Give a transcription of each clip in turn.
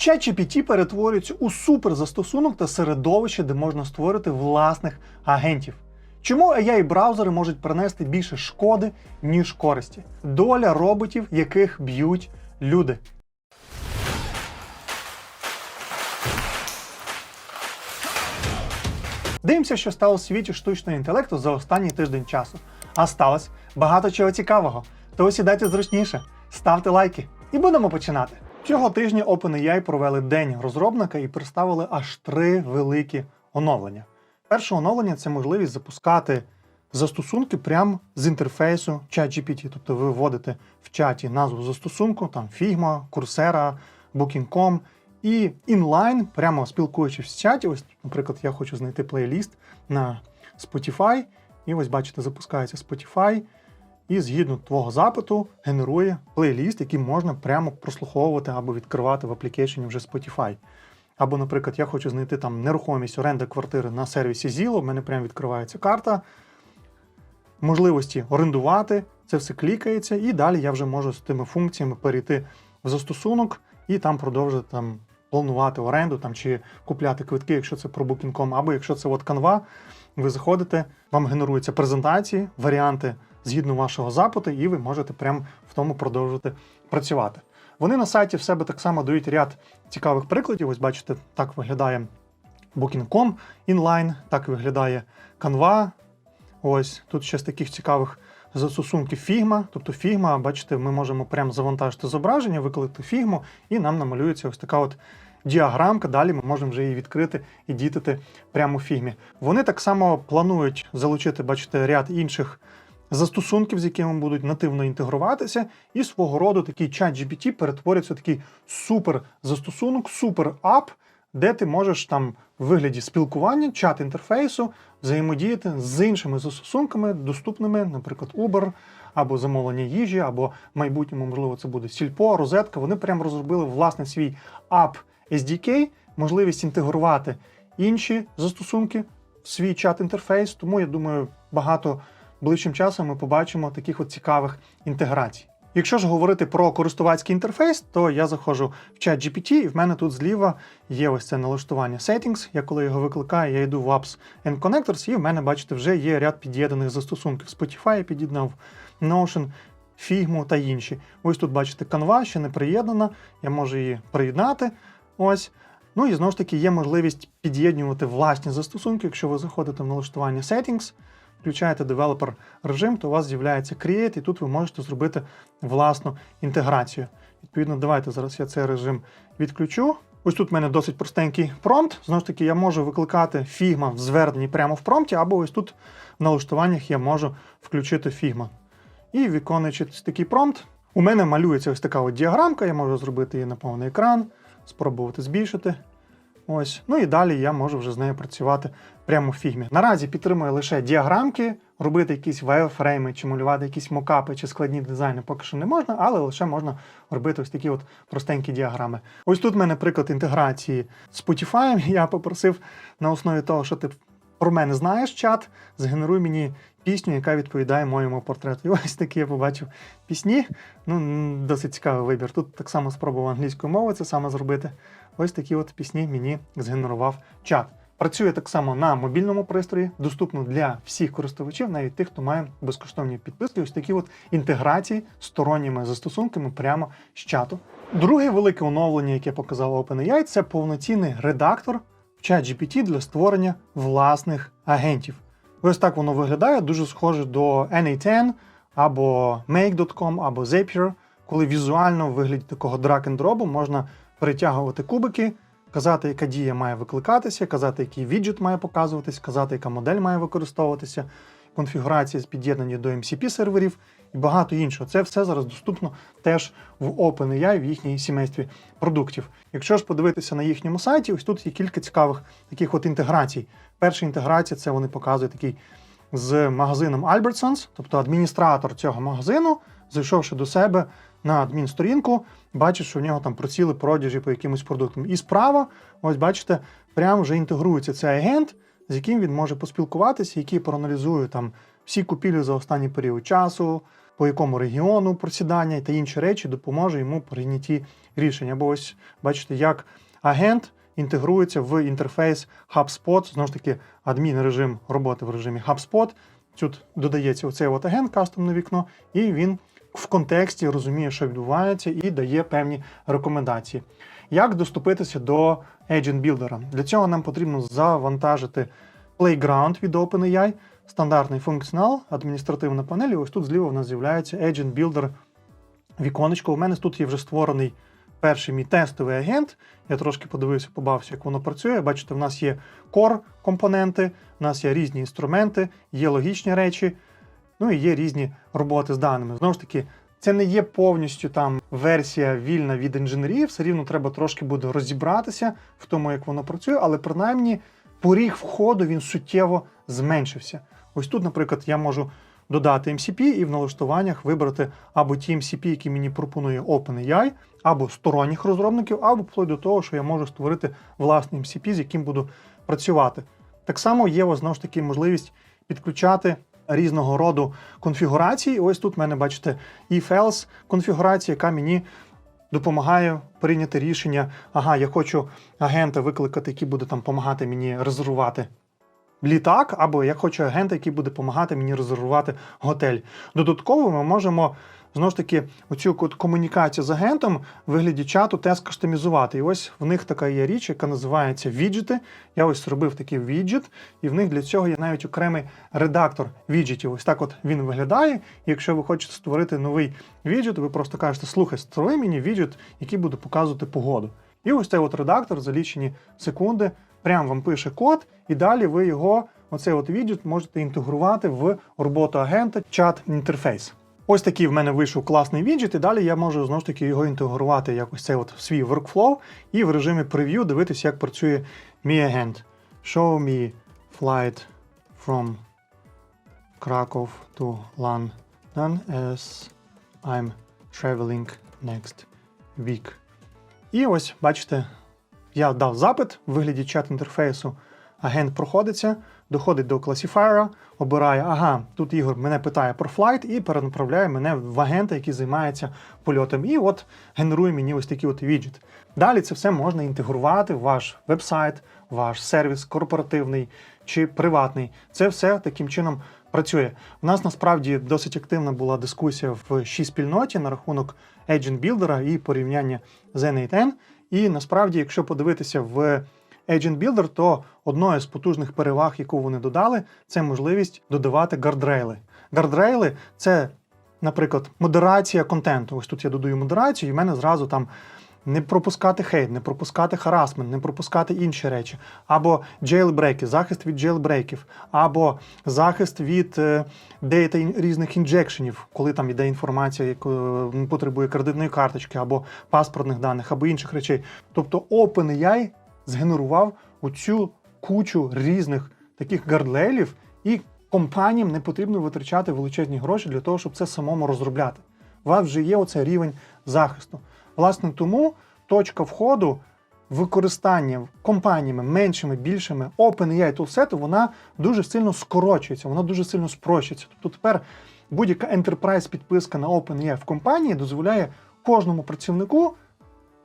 ChatGPT перетворюється у суперзастосунок та середовище, де можна створити власних агентів. Чому ai браузери можуть принести більше шкоди, ніж користі? Доля роботів, яких б'ють люди. Дивимося, що стало в світі штучного інтелекту за останній тиждень часу. А сталося багато чого цікавого. То сідайте зручніше, ставте лайки і будемо починати. Цього тижня OpenAI провели день розробника і представили аж три великі оновлення. Перше оновлення це можливість запускати застосунки прямо з інтерфейсу ChatGPT. Тобто ви вводите в чаті назву застосунку, там Figma, Coursera, Booking.com, і інлайн, прямо спілкуючись в чаті, ось, наприклад, я хочу знайти плейліст на Spotify, і ось бачите, запускається Spotify, і згідно твого запиту генерує плейліст, який можна прямо прослуховувати або відкривати в аплікейшені вже Spotify. Або, наприклад, я хочу знайти там нерухомість оренда квартири на сервісі Zillow, в мене прямо відкривається карта, можливості орендувати, це все клікається, і далі я вже можу з тими функціями перейти в застосунок і там продовжити там, планувати оренду там, чи купляти квитки, якщо це про Booking.com, або якщо це от Canva, ви заходите, вам генеруються презентації, варіанти згідно вашого запиту, і ви можете прямо в тому продовжувати працювати. Вони на сайті в себе так само дають ряд цікавих прикладів. Ось бачите, так виглядає Booking.com інлайн, так виглядає Canva. Ось тут ще з таких цікавих застосунків Figma. Тобто Figma, бачите, ми можемо прямо завантажити зображення, викликати Figma, і нам намалюється ось така от діаграмка. Далі ми можемо вже її відкрити і дітити прямо в Figma. Вони так само планують залучити, бачите, ряд інших застосунків, з якими будуть нативно інтегруватися, і свого роду такий чат GPT перетворюється в такий супер застосунок, супер ап, де ти можеш там в вигляді спілкування, чат інтерфейсу взаємодіяти з іншими застосунками, доступними, наприклад, Uber, або замовлення їжі, або в майбутньому, можливо, це буде Сільпо, розетка. Вони прямо розробили власне свій ап SDK, можливість інтегрувати інші застосунки в свій чат-інтерфейс. Тому я думаю, багато ближчим часом ми побачимо таких от цікавих інтеграцій. Якщо ж говорити про користувацький інтерфейс, то я заходжу в чат GPT, і в мене тут зліва є ось це налаштування Settings. Я коли його викликаю, я йду в Apps and Connectors, і в мене, бачите, вже є ряд під'єднаних застосунків. Spotify я під'єднав, Notion, Figma та інші. Ось тут бачите, Canva ще не приєднана, я можу її приєднати. Ось. Ну і знову ж таки є можливість під'єднувати власні застосунки, якщо ви заходите в налаштування Settings включаєте девелопер режим, то у вас з'являється Create, і тут ви можете зробити власну інтеграцію. Відповідно, давайте зараз я цей режим відключу. Ось тут в мене досить простенький промпт. Знову ж таки, я можу викликати Figma в зверненні прямо в промпті, або ось тут в налаштуваннях я можу включити Figma. І виконуючи такий промпт, у мене малюється ось така от діаграмка, я можу зробити її на повний екран, спробувати збільшити. Ось. Ну і далі я можу вже з нею працювати прямо в фігмі. Наразі підтримує лише діаграмки, робити якісь вайлфрейми, чи малювати якісь мокапи, чи складні дизайни поки що не можна, але лише можна робити ось такі от простенькі діаграми. Ось тут в мене приклад інтеграції з Spotify. Я попросив на основі того, що ти про мене знаєш чат, згенеруй мені пісню, яка відповідає моєму портрету. І ось такі я побачив пісні. Ну, досить цікавий вибір. Тут так само спробував англійською мовою це саме зробити. Ось такі от пісні мені згенерував чат. Працює так само на мобільному пристрої, доступно для всіх користувачів, навіть тих, хто має безкоштовні підписки. Ось такі от інтеграції з сторонніми застосунками прямо з чату. Друге велике оновлення, яке показало OpenAI, це повноцінний редактор в ChatGPT для створення власних агентів. Ось так воно виглядає, дуже схоже до NA10 або Make.com, або Zapier, коли візуально в вигляді такого drag-and-drop можна перетягувати кубики, казати, яка дія має викликатися, казати, який віджит має показуватись, казати, яка модель має використовуватися, конфігурації з під'єднані до MCP серверів і багато іншого. Це все зараз доступно теж в OpenAI в їхній сімействі продуктів. Якщо ж подивитися на їхньому сайті, ось тут є кілька цікавих таких от інтеграцій. Перша інтеграція це вони показують такий з магазином Albertsons, тобто адміністратор цього магазину, зайшовши до себе на адмінсторінку, бачить, що в нього там проціли продажі по якимось продуктам. І справа, ось бачите, прямо вже інтегрується цей агент, з яким він може поспілкуватися, який проаналізує там всі купівлі за останній період часу, по якому регіону просідання та інші речі допоможе йому в прийнятті рішень. Або ось бачите, як агент інтегрується в інтерфейс HubSpot, знову ж таки, адмін режим роботи в режимі HubSpot. Тут додається оцей от агент, кастомне вікно, і він в контексті розуміє, що відбувається, і дає певні рекомендації. Як доступитися до Agent Builder? Для цього нам потрібно завантажити Playground від OpenAI, стандартний функціонал, адміністративна панель. І ось тут зліва в нас з'являється Agent Builder віконечко. У мене тут є вже створений перший мій тестовий агент. Я трошки подивився, побався, як воно працює. Бачите, в нас є core компоненти, у нас є різні інструменти, є логічні речі, ну і є різні роботи з даними. Знову ж таки, це не є повністю там версія вільна від інженерії, все рівно треба трошки буде розібратися в тому, як воно працює, але принаймні поріг входу він суттєво зменшився. Ось тут, наприклад, я можу додати MCP і в налаштуваннях вибрати або ті MCP, які мені пропонує OpenAI, або сторонніх розробників, або вплоть до того, що я можу створити власний MCP, з яким буду працювати. Так само є знову ж таки можливість підключати різного роду конфігурації. Ось тут в мене, бачите, if-else конфігурація, яка мені допомагає прийняти рішення. Ага, я хочу агента викликати, який буде там допомагати мені резервувати літак, або я хочу агента, який буде допомагати мені резервувати готель. Додатково ми можемо знову ж таки оцю комунікацію з агентом в вигляді чату тест кастомізувати. І ось в них така є річ, яка називається віджити. Я ось зробив такий віджит, і в них для цього є навіть окремий редактор віджитів. Ось так от він виглядає. І якщо ви хочете створити новий віджит, ви просто кажете, слухай, створи мені віджит, який буде показувати погоду. І ось цей от редактор за лічені секунди прям вам пише код, і далі ви його, оцей от віджит, можете інтегрувати в роботу агента чат інтерфейс. Ось такий в мене вийшов класний віджит, і далі я можу знову ж таки його інтегрувати якось цей от свій workflow і в режимі прев'ю дивитися, як працює мій агент. Show me flight from Krakow to London as I'm traveling next week. І ось, бачите, я дав запит в вигляді чат-інтерфейсу. Агент проходиться, доходить до класифайера, обирає, ага, тут Ігор мене питає про флайт і перенаправляє мене в агента, який займається польотом. І от генерує мені ось такий от віджит. Далі це все можна інтегрувати в ваш веб-сайт, ваш сервіс корпоративний чи приватний. Це все таким чином працює. У нас насправді досить активна була дискусія в ші спільноті на рахунок Agent Builder і порівняння з N8N. І насправді, якщо подивитися в Agent Builder, то одною з потужних переваг, яку вони додали, це можливість додавати гардрейли. Гардрейли це, наприклад, модерація контенту. Ось тут я додаю модерацію, і в мене зразу там не пропускати хейт, не пропускати харасмент, не пропускати інші речі, або джейлбреки, захист від джейлбреків, або захист від е, різних інжекшенів, коли там йде інформація, яку е, потребує кредитної карточки, або паспортних даних, або інших речей. Тобто OpenAI згенерував оцю кучу різних таких гардлейлів, і компаніям не потрібно витрачати величезні гроші для того, щоб це самому розробляти. У вас вже є оцей рівень захисту. Власне, тому точка входу використання компаніями меншими, більшими OpenAI toolset, вона дуже сильно скорочується, вона дуже сильно спрощується. Тобто тепер будь-яка enterprise підписка на OpenAI в компанії дозволяє кожному працівнику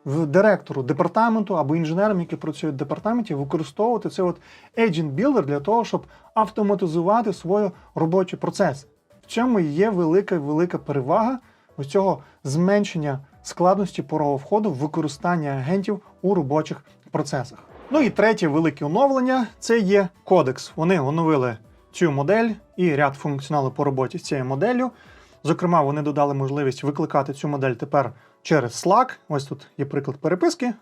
директору департаменту або інженерам, які працюють в департаменті, використовувати цей от Agent Builder для того, щоб автоматизувати свої робочі процеси. В цьому і є велика велика перевага ось цього зменшення складності порогу входу в використання агентів у робочих процесах. Ну і третє велике оновлення це є кодекс. Вони оновили цю модель і ряд функціоналу по роботі з цією моделлю. Зокрема, вони додали можливість викликати цю модель тепер через Slack. Ось тут є приклад переписки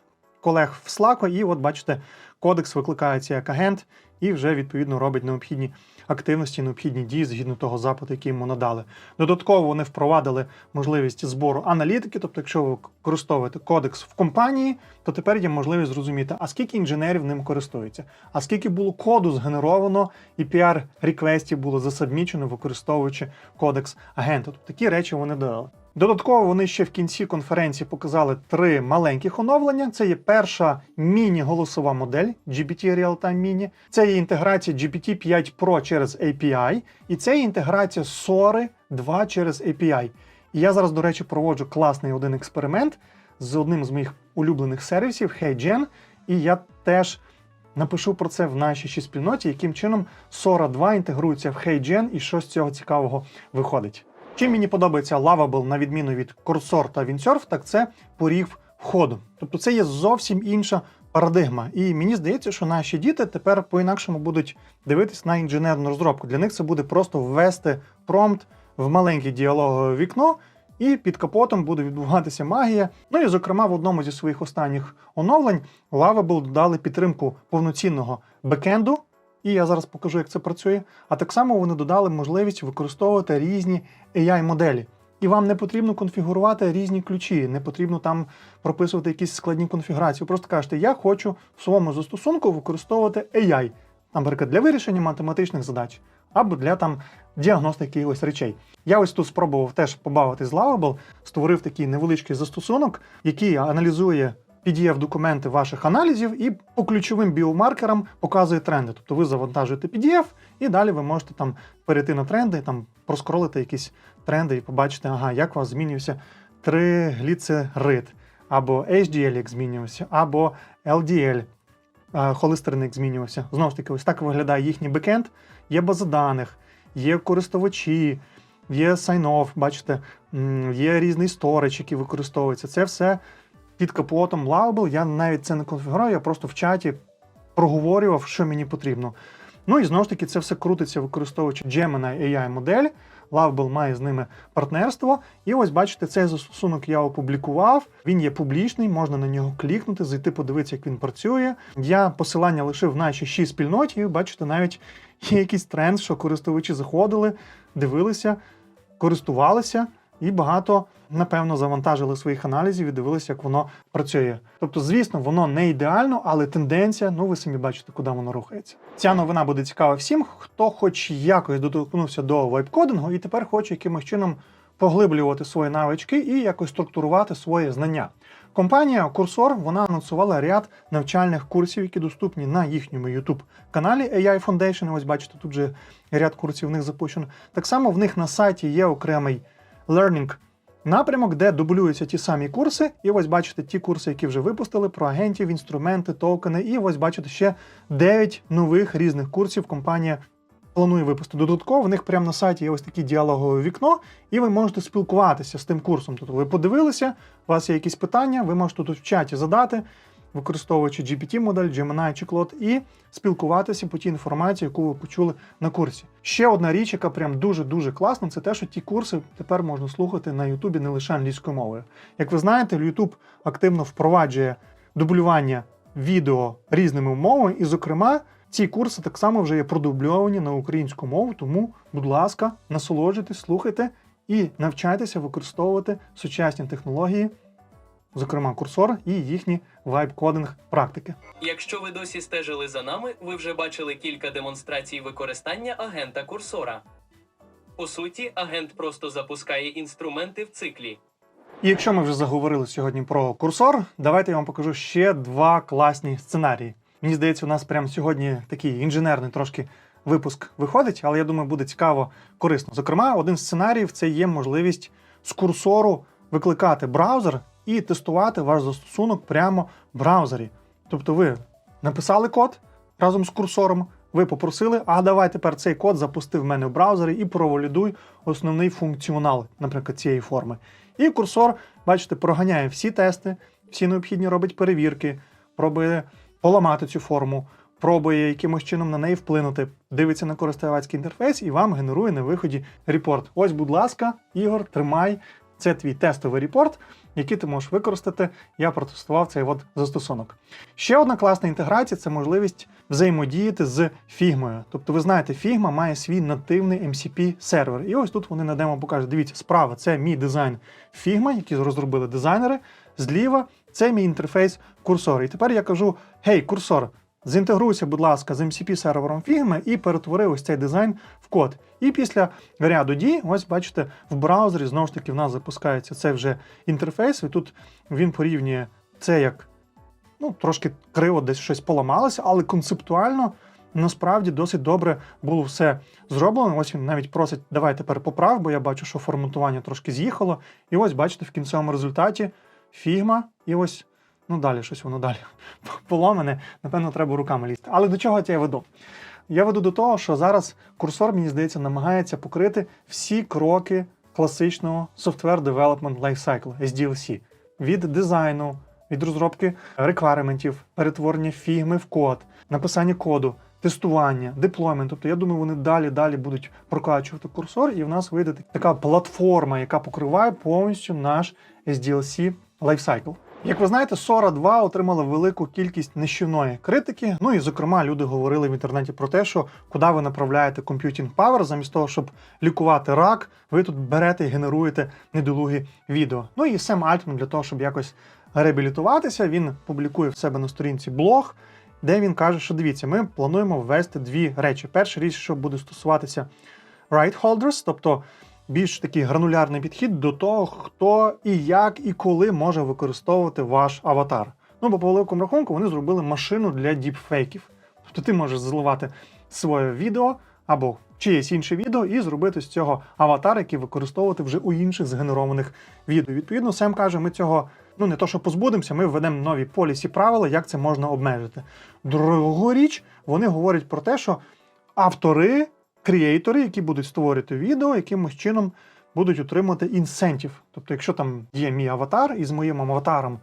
колег в Slack, і от бачите, кодекс викликається як агент і вже відповідно робить необхідні активності, необхідні дії згідно того запиту, який йому надали. Додатково вони впровадили можливість збору аналітики, тобто, якщо ви використовуєте кодекс в компанії, то тепер є можливість зрозуміти, а скільки інженерів ним користуються, а скільки було коду згенеровано і піар реквестів було засабмічено, використовуючи кодекс агента. Тобто такі речі вони додали. Додатково вони ще в кінці конференції показали три маленьких оновлення. Це є перша міні-голосова модель GPT Real-Time Mini, це є інтеграція GPT 5 Pro через API, і це є інтеграція Sora 2 через API. І я зараз, до речі, проводжу класний один експеримент з одним з моїх улюблених сервісів HeyGen, і я теж напишу про це в нашій ще спільноті, яким чином Sora 2 інтегрується в HeyGen і що з цього цікавого виходить. Чим мені подобається Lovable на відміну від Cursor та Windsurf, так це поріг входу. Тобто це є зовсім інша парадигма. І мені здається, що наші діти тепер по-інакшому будуть дивитись на інженерну розробку. Для них це буде просто ввести промпт в маленьке діалогове вікно, і під капотом буде відбуватися магія. Ну і зокрема, в одному зі своїх останніх оновлень Lovable додали підтримку повноцінного бекенду. І я зараз покажу, як це працює. А так само вони додали можливість використовувати різні AI-моделі. І вам не потрібно конфігурувати різні ключі, не потрібно там прописувати якісь складні конфігурації. Просто кажете, я хочу в своєму застосунку використовувати AI, наприклад, для вирішення математичних задач або для там діагностики якихось речей. Я ось тут спробував теж побавити з Lovable, створив такий невеличкий застосунок, який аналізує PDF-документи ваших аналізів і по ключовим біомаркерам показує тренди. Тобто ви завантажуєте PDF, і далі ви можете там перейти на тренди, там проскролити якісь тренди і побачити, ага, як у вас змінився тригліцерид, або HDL як змінювався, або LDL е, холестерин як змінювався. Знову ж таки, ось так виглядає їхній бекенд. Є база даних, є користувачі, є sign-off, бачите, є різний сторич, який використовується. Це все під капотом Lovable. Я навіть це не конфігурую, я просто в чаті проговорював, що мені потрібно. Ну і знову ж таки, це все крутиться, використовуючи Gemini AI модель. Lovable має з ними партнерство. І ось бачите, цей застосунок я опублікував. Він є публічний, можна на нього клікнути, зайти, подивитися, як він працює. Я посилання лишив в нашій ші спільноті, і бачите, навіть є якийсь тренд, що користувачі заходили, дивилися, користувалися, і багато, напевно, завантажили своїх аналізів і дивилися, як воно працює. Тобто, звісно, воно не ідеально, але тенденція, ну ви самі бачите, куди воно рухається. Ця новина буде цікава всім, хто хоч якось доторкнувся до вайп-кодингу і тепер хоче якимось чином поглиблювати свої навички і якось структурувати своє знання. Компанія Cursor вона анонсувала ряд навчальних курсів, які доступні на їхньому YouTube каналі AI Foundation. Ось бачите, тут же ряд курсів в них запущено. Так само в них на сайті є окремий learning напрямок, де дублюються ті самі курси. І ось бачите ті курси, які вже випустили про агентів, інструменти, токени. І ось бачите ще 9 нових різних курсів компанія планує випустити. Додатково в них прямо на сайті є ось таке діалогове вікно, і ви можете спілкуватися з тим курсом. Тобто ви подивилися, у вас є якісь питання, ви можете тут в чаті задати, використовуючи GPT-модель, Gemini чи Claude, і спілкуватися по тій інформації, яку ви почули на курсі. Ще одна річ, яка прям дуже-дуже класна, це те, що ті курси тепер можна слухати на Ютубі не лише англійською мовою. Як ви знаєте, YouTube активно впроваджує дублювання відео різними мовами, і, зокрема, ці курси так само вже є продубльовані на українську мову, тому, будь ласка, насолоджуйтесь, слухайте і навчайтеся використовувати сучасні технології, зокрема курсор і їхні вайб-кодинг практики. Якщо ви досі стежили за нами, ви вже бачили кілька демонстрацій використання агента курсора. По суті, агент просто запускає інструменти в циклі. І якщо ми вже заговорили сьогодні про курсор, давайте я вам покажу ще два класні сценарії. Мені здається, у нас прямо сьогодні такий інженерний трошки випуск виходить, але я думаю, буде цікаво, корисно. Зокрема, один з сценаріїв це є можливість з курсору викликати браузер і тестувати ваш застосунок прямо в браузері. Тобто ви написали код разом з курсором, ви попросили, а давай тепер цей код запусти в мене в браузері і провалідуй основний функціонал, наприклад, цієї форми. І курсор, бачите, проганяє всі тести, всі необхідні робить перевірки, пробує поламати цю форму, пробує якимось чином на неї вплинути, дивиться на користувацький інтерфейс і вам генерує на виході репорт. Ось, будь ласка, Ігор, тримай. Це твій тестовий репорт, який ти можеш використати. Я протестував цей от застосунок. Ще одна класна інтеграція це можливість взаємодіяти з Figma. Тобто, ви знаєте, Figma має свій нативний MCP сервер. І ось тут вони на демо покажуть. Дивіться, справа це мій дизайн Figma, який розробили дизайнери. Зліва це мій інтерфейс курсор. І тепер я кажу: гей, курсор, Зінтегруйся, будь ласка, з MCP сервером Figma і перетвори ось цей дизайн в код. І після ряду дій, ось бачите, в браузері знову ж таки в нас запускається цей вже інтерфейс, і тут він порівнює це як ну, трошки криво десь щось поламалося, але концептуально насправді досить добре було все зроблено. Ось він навіть просить, давай тепер поправ, бо я бачу, що форматування трошки з'їхало. І ось бачите, в кінцевому результаті фігма, і ось, ну далі щось воно далі поломане. Напевно, треба руками лізти. Але до чого це я веду? Я веду до того, що зараз курсор, мені здається, намагається покрити всі кроки класичного Software Development Lifecycle, SDLC. від дизайну, від розробки реквайрементів, перетворення фігми в код, написання коду, тестування, деплоймент. Тобто, я думаю, вони далі далі будуть прокачувати курсор, і в нас вийде така платформа, яка покриває повністю наш SDLC lifecycle. Як ви знаєте, Sora 2 отримала велику кількість нищівної критики. Ну і зокрема, люди говорили в інтернеті про те, що куди ви направляєте computing power, замість того, щоб лікувати рак, ви тут берете і генеруєте недолугі відео. Ну і Сем Альтман для того, щоб якось реабілітуватися, він публікує в себе на сторінці блог, де він каже, що дивіться, ми плануємо ввести дві речі. Перша річ, що буде стосуватися right holders, тобто більш такий гранулярний підхід до того, хто і як і коли може використовувати ваш аватар. Ну, бо по великому рахунку вони зробили машину для діпфейків. Тобто ти можеш заливати своє відео або чиєсь інше відео і зробити з цього аватар, який використовувати вже у інших згенерованих відео. Відповідно, Сем каже, ми цього ну не то, що позбудемося, ми введемо нові полісі правила, як це можна обмежити. Другу річ, вони говорять про те, що автори, креатори, які будуть створювати відео, якимось чином будуть отримувати інсентів. Тобто, якщо там є мій аватар, і з моїм аватаром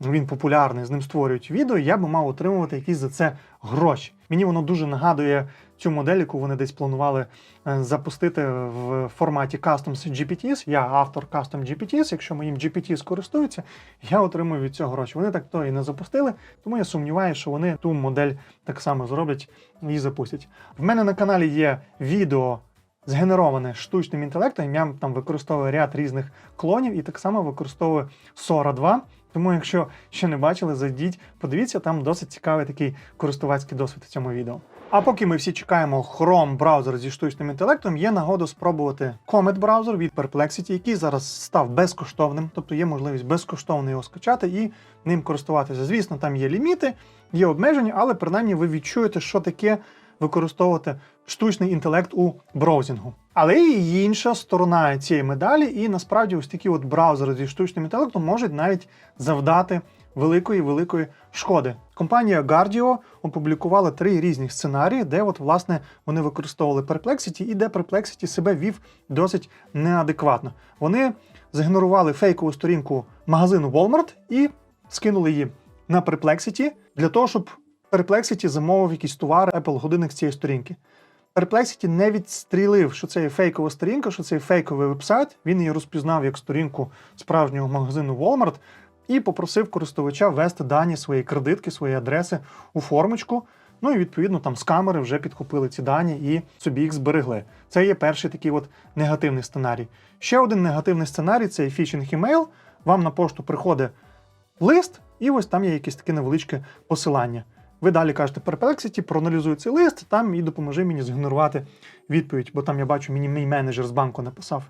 він популярний, з ним створюють відео, я би мав отримувати якісь за це гроші. Мені воно дуже нагадує цю модель, яку вони десь планували е, запустити в форматі Customs GPTs. Я автор Custom GPTs. Якщо моїм GPT користуються, я отримую від цього гроші. Вони так то і не запустили, тому я сумніваюся, що вони ту модель так само зроблять і запустять. В мене на каналі є відео. Згенероване штучним інтелектом, я там використовую ряд різних клонів і так само використовую Sora 2. Тому, якщо ще не бачили, зайдіть, подивіться, там досить цікавий такий користувацький досвід в цьому відео. А поки ми всі чекаємо Chrome браузер зі штучним інтелектом, є нагода спробувати Comet браузер від Perplexity, який зараз став безкоштовним, тобто є можливість безкоштовно його скачати і ним користуватися. Звісно, там є ліміти, є обмеження, але принаймні ви відчуєте, що таке використовувати штучний інтелект у браузінгу. Але є інша сторона цієї медалі, і насправді ось такі от браузери зі штучним інтелектом можуть навіть завдати великої великої шкоди. Компанія Guardio опублікувала три різні сценарії, де от власне вони використовували Perplexity і де Perplexity себе вів досить неадекватно. Вони згенерували фейкову сторінку магазину Walmart і скинули її на Perplexity для того, щоб Perplexity замовив якийсь товар Apple годинник з цієї сторінки. Perplexity не відстрілив, що це є фейкова сторінка, що це є фейковий вебсайт. Він її розпізнав як сторінку справжнього магазину Walmart і попросив користувача ввести дані своєї кредитки, свої адреси у формочку. Ну і відповідно там з камери вже підхопили ці дані і собі їх зберегли. Це є перший такий от негативний сценарій. Ще один негативний сценарій це фішинг імейл. Вам на пошту приходить лист, і ось там є якесь таке невеличке посилання. Ви далі кажете Perplexity, проаналізуй цей лист, там і допоможи мені згенерувати відповідь, бо там я бачу, мені мій менеджер з банку написав.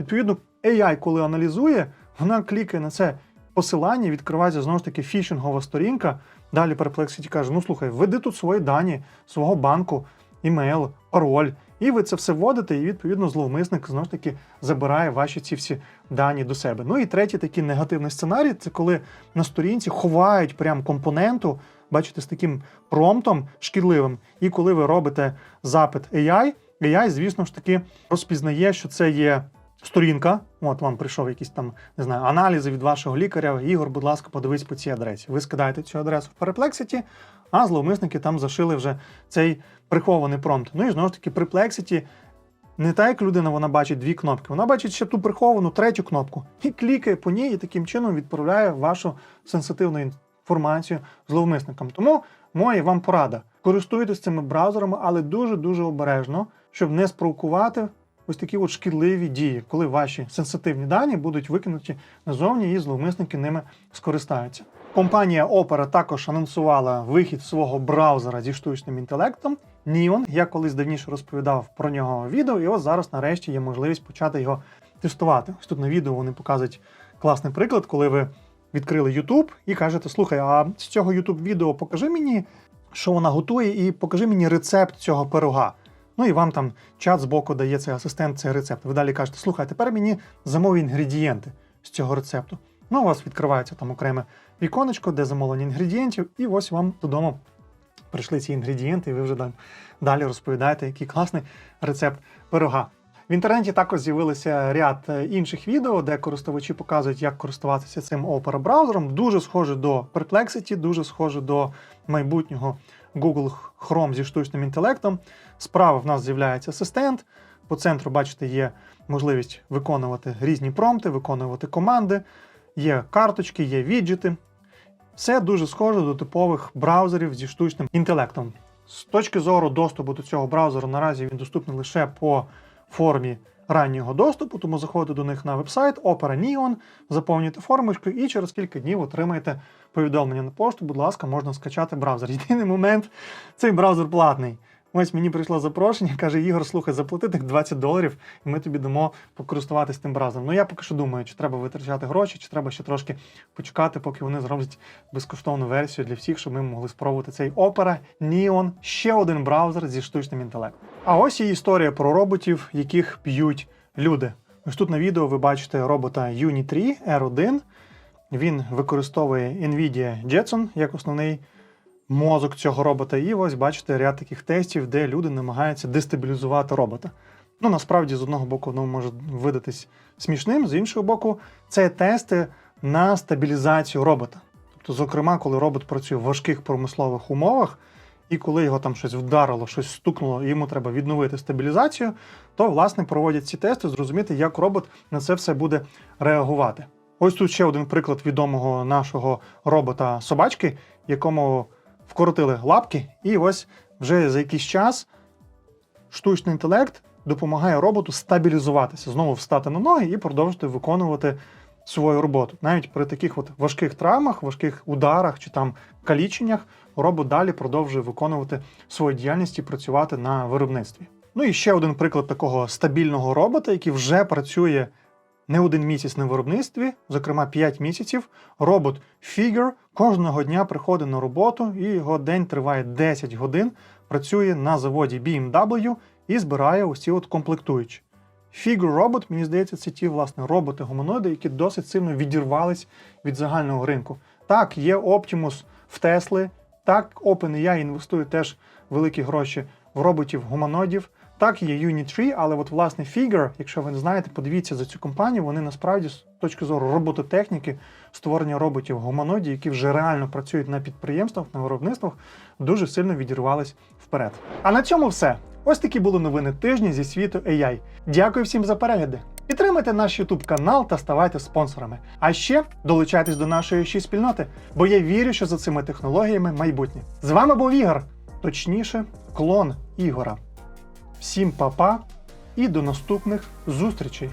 Відповідно, AI, коли аналізує, вона клікає на це посилання, відкривається знову ж таки фішингова сторінка. Далі Perplexity каже: ну слухай, введи тут свої дані свого банку, імейл, пароль. І ви це все вводите, і відповідно зловмисник знову ж таки забирає ваші ці всі дані до себе. Ну і третій такий негативний сценарій це коли на сторінці ховають прям компоненту, бачите, з таким промптом шкідливим. І коли ви робите запит AI, AI, звісно ж таки, розпізнає, що це є сторінка. От вам прийшов якийсь там не знаю, аналізи від вашого лікаря. Ігор, будь ласка, подивись по цій адресі. Ви скидаєте цю адресу в Perplexity, а зловмисники там зашили вже цей прихований промпт. Ну і знову ж таки, Perplexity не так, як людина вона бачить дві кнопки, вона бачить ще ту приховану третю кнопку і клікає по ній, і таким чином відправляє вашу сенситивну інформацію зловмисникам. Тому моя вам порада: користуйтесь цими браузерами, але дуже-дуже обережно, щоб не спровокувати ось такі от шкідливі дії, коли ваші сенситивні дані будуть викинуті назовні і зловмисники ними скористаються. Компанія Opera також анонсувала вихід свого браузера зі штучним інтелектом Neon. Я колись давніше розповідав про нього відео, і ось зараз нарешті є можливість почати його тестувати. Ось тут на відео вони показують класний приклад, коли ви відкрили YouTube і кажете: слухай, а з цього YouTube відео покажи мені, що вона готує, і покажи мені рецепт цього пирога. Ну і вам там чат збоку дає цей асистент, цей рецепт. Ви далі кажете, слухай, тепер мені замов інгредієнти з цього рецепту. Ну, у вас відкривається там окреме віконечко, де замовлення інгредієнтів, і ось вам додому прийшли ці інгредієнти, і ви вже далі розповідаєте, який класний рецепт пирога. В інтернеті також з'явилися ряд е, інших відео, де користувачі показують, як користуватися цим Opera браузером. Дуже схоже до Perplexity, дуже схоже до майбутнього Google Chrome зі штучним інтелектом. Справа в нас з'являється асистент. По центру, бачите, є можливість виконувати різні промпти, виконувати команди, є карточки, є віджити. Все дуже схоже до типових браузерів зі штучним інтелектом. З точки зору доступу до цього браузеру, наразі він доступний лише по формі раннього доступу, тому заходите до них на вебсайт Opera Neon, заповнюєте формочку і через кілька днів отримаєте повідомлення на пошту. Будь ласка, можна скачати браузер. Єдиний момент, цей браузер платний. Ось мені прийшло запрошення, каже Ігор, слухай, заплати тих 20 доларів, і ми тобі дамо покористуватись тим браузером. Ну я поки що думаю, чи треба витрачати гроші, чи треба ще трошки почекати, поки вони зроблять безкоштовну версію для всіх, щоб ми могли спробувати цей Opera Neon, ще один браузер зі штучним інтелектом. А ось і історія про роботів, яких п'ють люди. Ось тут на відео ви бачите робота Uni 3 R1. Він використовує NVIDIA Jetson як основний мозок цього робота. І ось бачите ряд таких тестів, де люди намагаються дестабілізувати робота. Ну, насправді, з одного боку, воно може видатись смішним, з іншого боку, це тести на стабілізацію робота. Тобто, зокрема, коли робот працює в важких промислових умовах, і коли його там щось вдарило, щось стукнуло, йому треба відновити стабілізацію, то власне проводять ці тести, зрозуміти, як робот на це все буде реагувати. Ось тут ще один приклад відомого нашого робота собачки, якому вкоротили лапки, і ось вже за якийсь час штучний інтелект допомагає роботу стабілізуватися, знову встати на ноги і продовжити виконувати свою роботу. Навіть при таких от важких травмах, важких ударах чи там каліченнях робот далі продовжує виконувати свою діяльність і працювати на виробництві. Ну і ще один приклад такого стабільного робота, який вже працює не один місяць на виробництві, зокрема 5 місяців. Робот Figure кожного дня приходить на роботу, і його день триває 10 годин. Працює на заводі BMW і збирає усі от комплектуючі. Figure Robot, мені здається, це ті власне роботи-гуманоїди, які досить сильно відірвались від загального ринку. Так, є Optimus в Тесли, так, OpenAI інвестує теж великі гроші в роботів-гуманоїдів. Так, є Unit 3, але от власне Figure, якщо ви не знаєте, подивіться за цю компанію, вони насправді з точки зору робототехніки, створення роботів гуманоїдів, які вже реально працюють на підприємствах, на виробництвах, дуже сильно відірвались вперед. А на цьому все. Ось такі були новини тижня зі світу AI. Дякую всім за перегляди. Підтримайте наш YouTube канал та ставайте спонсорами. А ще долучайтесь до нашої ще спільноти, бо я вірю, що за цими технологіями майбутнє. З вами був Ігор, точніше, клон Ігора. Всім па-па і до наступних зустрічей!